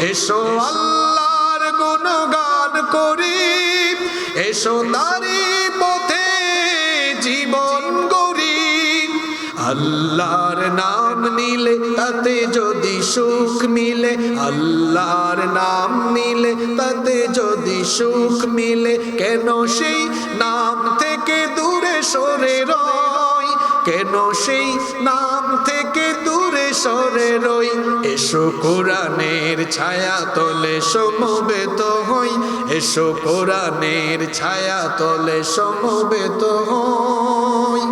এসো আল্লাহর গুণগান করি। এসো তারি পথে জীবন গড়ি। আল্লাহর নাম নিলে তাতে যদি সুখ মিলে, আল্লাহর নাম নিলে তাতে যদি সুখ মিলে। কেন সেই নাম থেকে দূরে সরে রয়? কেন সেই নাম থেকে সরে রই। এসো কোরআনের ছায়া তলে, সমবেত হই। এসো কোরআনের ছায়া তলে, সমবেত হই।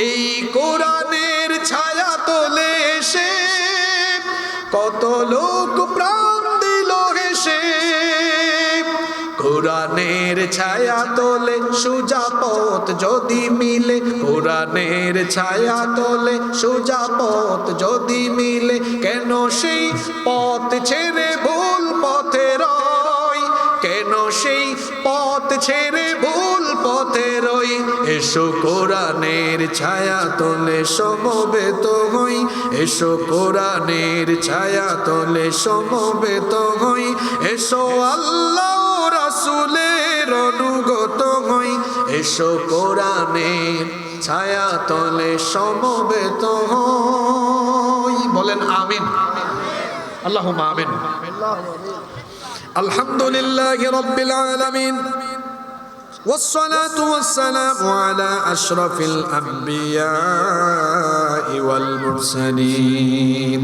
এই কোরআনের ছায়া তলে এসে কত লোক প্রাণ কোরআনের ছায়া তোলে সুজা পথ যদি মিলে। কোরআনের ছায়া তোলে সুজা পথ যদি মিলে। কেন সেই পথ ছেড়ে ভুল পথে রয় কেন সেই পথ ছেড়ে ভুল পথে রই? এসো কোরআনের ছায়া তোলে, সমবেত হই। এসো কোরআনের ছায়া তোলে, সমবেত হই। এসো আল্লাহ রাসুলের অনুগত হই এসো কোরআনের ছায়া তলে সমবেত হই বলেন আমিন আল্লাহ আমিন আলহামদুলিল্লাহ রব্বিল আলামিন والصلاة والسلام على أشرف الأنبياء والمرسلين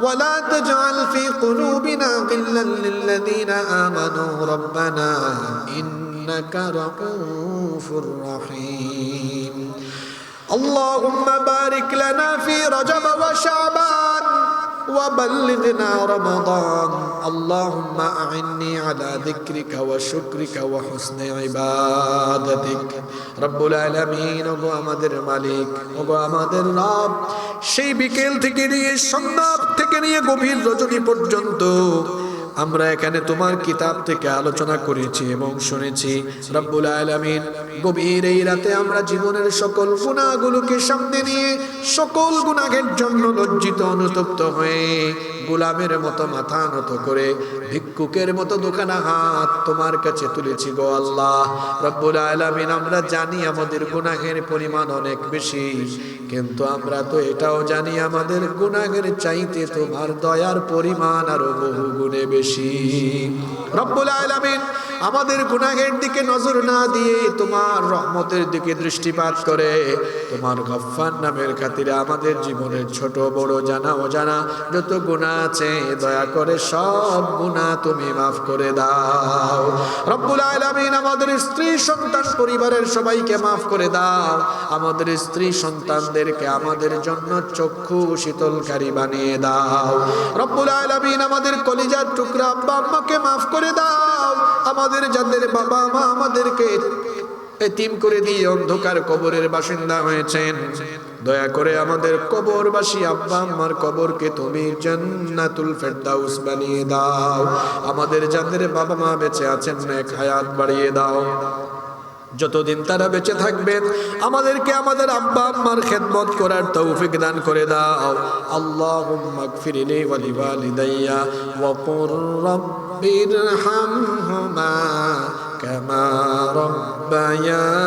ولا تجعل في قلوبنا غلا للذين آمنوا. ربنا إنك رؤوف رحيم. اللهم بارك لنا في رجب وشعبان وبلغنا رمضان. اللهم أعني على ذكرك وشكرك وحسن عبادتك. رب العالمين وقوام در ملك وقوام در رب সেই বিকেল থেকে নিয়ে সন্ধ্যা থেকে নিয়ে গভীর রজনী পর্যন্ত আমরা এখানে তোমার কিতাব থেকে আলোচনা করেছি এবং শুনেছি। রব্বুল আলমিন, গভীর এই রাতে আমরা জীবনের সকল গুণাগুলোকে সামনে নিয়ে সকল গুণাগের জন্য লজ্জিত অনুতপ্ত হয়ে গোলামের মতো মাথা নত করে ভিক্ষুকের মতো দোকানা হাত তোমার কাছে তুলেছি গো আল্লাহ। রব্বুল আলমিন, আমরা জানি আমাদের গুনাহের পরিমাণ অনেক বেশি, কিন্তু আমরা তো এটাও জানি আমাদের গুনাহের চাইতে তোমার দয়ার পরিমাণ আরও বহু গুণে বেশি। রব্বুল আলামিন আমাদের গুনাহের দিকে নজর না দিয়ে তোমার রহমতের দিকে দৃষ্টিপাত করে। তোমার গফফার নামের খাতিরে আমাদের জীবনের ছোট, বড়, জানা, অজানা যত গুণা আছে, দয়া করে সব গুণা তুমি মাফ করে দাও। রব্বুল আলামিন আমাদের স্ত্রী, সন্তান, পরিবারের সবাইকে মাফ করে দাও। আমাদের স্ত্রী, সন্তানদেরকে আমাদের জন্য চক্ষু শীতলকারী বানিয়ে দাও। রব্বুল আলামিন আমাদের কলিজার টুকরা আব্বা আম্মাকে মাফ করে দাও। আমাদের যাদের বাবা মা আমাদেরকে এতিম করে দিয়ে অন্ধকার কবরের বাসিন্দা হয়েছেন। দয়া করে আমাদের কবরবাসী, আব্বা আম্মার কবরকে তুমি জান্নাতুল ফেরদাউস বানিয়ে দাও। আমাদের যাদের বাবা মা বেঁচে আছেন, এক হায়াত বাড়িয়ে দাও। যতদিন তারা বেঁচে থাকবেন আমাদেরকে আমাদের আব্বা আম্মার খেদমত করার তৌফিক দান করে দাও। আল্লাহ গফিরলি ওয়া লিওয়ালিদাইয়া ওয়া কুর রাব্বিরহামহুমা কামা রাব্বায়া